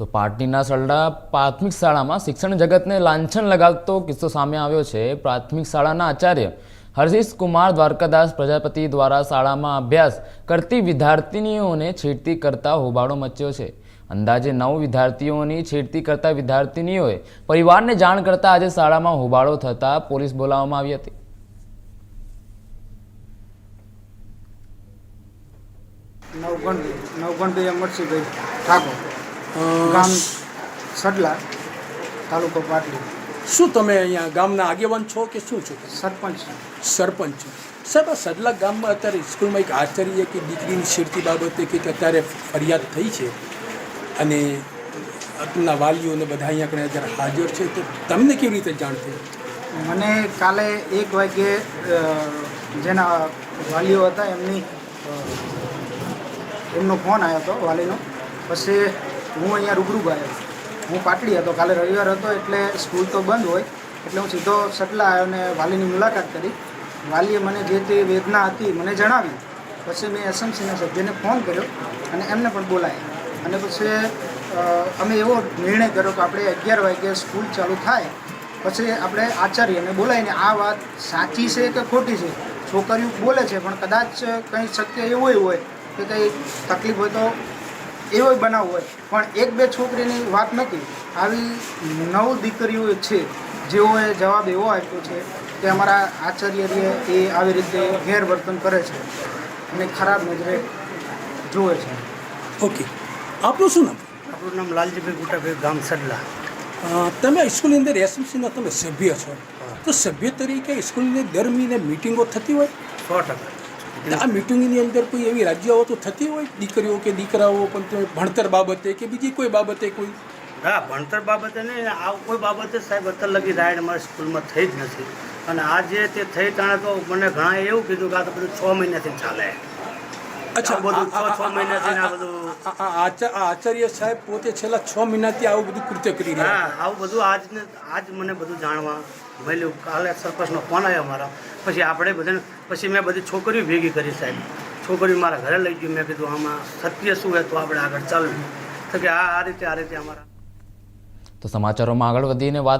તો પાટણીના સરડા પ્રાથમિક શાળામાં શિક્ષણ જગતને લાંછન લગાવતો કિસ્સો સામે આવ્યો છે. પ્રાથમિક શાળાના આચાર્ય હર્ષિષ કુમાર દ્વારકાદાસ પ્રજાપતિ દ્વારા શાળામાં અભ્યાસ કરતી વિદ્યાર્થિનીઓને છેડતી કરતા હોબાળો મચ્યો છે. અંદાજે નવ વિદ્યાર્થીઓની છેડતી કરતા વિદ્યાર્થિનીઓએ પરિવારને જાણ કરતા આજે શાળામાં હોબાળો થતા પોલીસ બોલાવવામાં આવી હતી. નવગણભાઈ નવગણભાઈ અમરસિંહભાઈ ઠાકોર. ગામ સડલા તાલુકો પાટલી. શું તમે અહીંયા ગામના આગેવાન છો કે શું છો? સરપંચ. સરપંચ છો. સાહેબ આ સડલા ગામમાં અત્યારે સ્કૂલમાં એક આચાર્ય કે દીકરીની શીરતી બાબતે કંઈક અત્યારે ફરિયાદ થઈ છે? અને આપના વાલીઓને બધા અહીંયા આપણે જ્યારે હાજર છે તો તમને કેવી રીતે જાણ થઈ મને કાલે એક વાગ્યે જેના વાલીઓ હતા એમની એમનો ફોન આવ્યો હતો વાલીનો. પછી હું અહીંયા રૂબરૂ ગયો હું પાટડી હતો. કાલે રવિવાર હતો એટલે સ્કૂલ તો બંધ હોય. એટલે હું સીધો સટલા આવ્યો અને વાલીની મુલાકાત કરી. વાલીએ મને જે તે વેદના હતી મને જણાવી. પછી મેં એસએમસીના સભ્યને ફોન કર્યો અને એમને પણ બોલાયા. અને પછી અમે એવો નિર્ણય કર્યો કે આપણે અગિયાર વાગ્યે સ્કૂલ ચાલુ થાય. પછી આપણે આચાર્યને બોલાવીને આ વાત સાચી છે કે ખોટી છે? છોકરીઓ બોલે છે, પણ કદાચ કંઈ શક્ય એવું હોય કે કંઈ તકલીફ હોય તો એવો બનાવ હોય. પણ એક બે છોકરીની વાત નથી. આવી નવ દીકરીઓ છે જેઓએ જવાબ એવો આપ્યો છે કે અમારા આચાર્યએ એ આવી રીતે ગેરવર્તન કરે છે અને ખરાબ નજરે જુએ છે. ઓકે. આપણું શું નામ? આપણું નામ લાલજીભાઈ ગુટાભાઈ ગામ સડલા. તમે સ્કૂલની અંદર એસએમસીના તમે સભ્ય છો. તો સભ્ય તરીકે સ્કૂલની દર મહિને મિટિંગો થતી હોય? સો ટકા. આ મિટિંગની અંદર કોઈ એવી રાજ્યાઓ તો થતી હોય દીકરીઓ કે દીકરાઓ, પણ ભણતર બાબતે કે બીજી કોઈ બાબતે કોઈ? હા ભણતર બાબતે નહીં, આ કોઈ બાબતે સાહેબ અત્યાર લગી રાઈડ અમારી સ્કૂલમાં થઈ જ નથી. અને આ જે તે થઈ તાણે તો મને ઘણા એવું કીધું કે આ તો બધું છ મહિનાથી ચાલે. અચ્છા બધું આ- છ છ મહિનાથી આ બધું. આચાર્ય સાહેબ પોતે છેલ્લા છ મહિનાથી આવું બધું કૃત્ય કરી રહ્યા. હા આવું બધું આજ ને આજ મને બધું જાણવા મળ્યું. કાલે સરપંચનો ફોન આવ્યો મારા. પછી આપણે બધાને પછી મેં બધી છોકરીઓ ભેગી કરી સાહેબ. છોકરીઓ મારા ઘરે લઈ ગયું. મેં કીધું આમાં સત્ય શું હોય તો આપણે આગળ ચાલવું. તો કે આ આ રીતે આ રીતે અમારા તો સમાચારોમાં આગળ વધીને વાત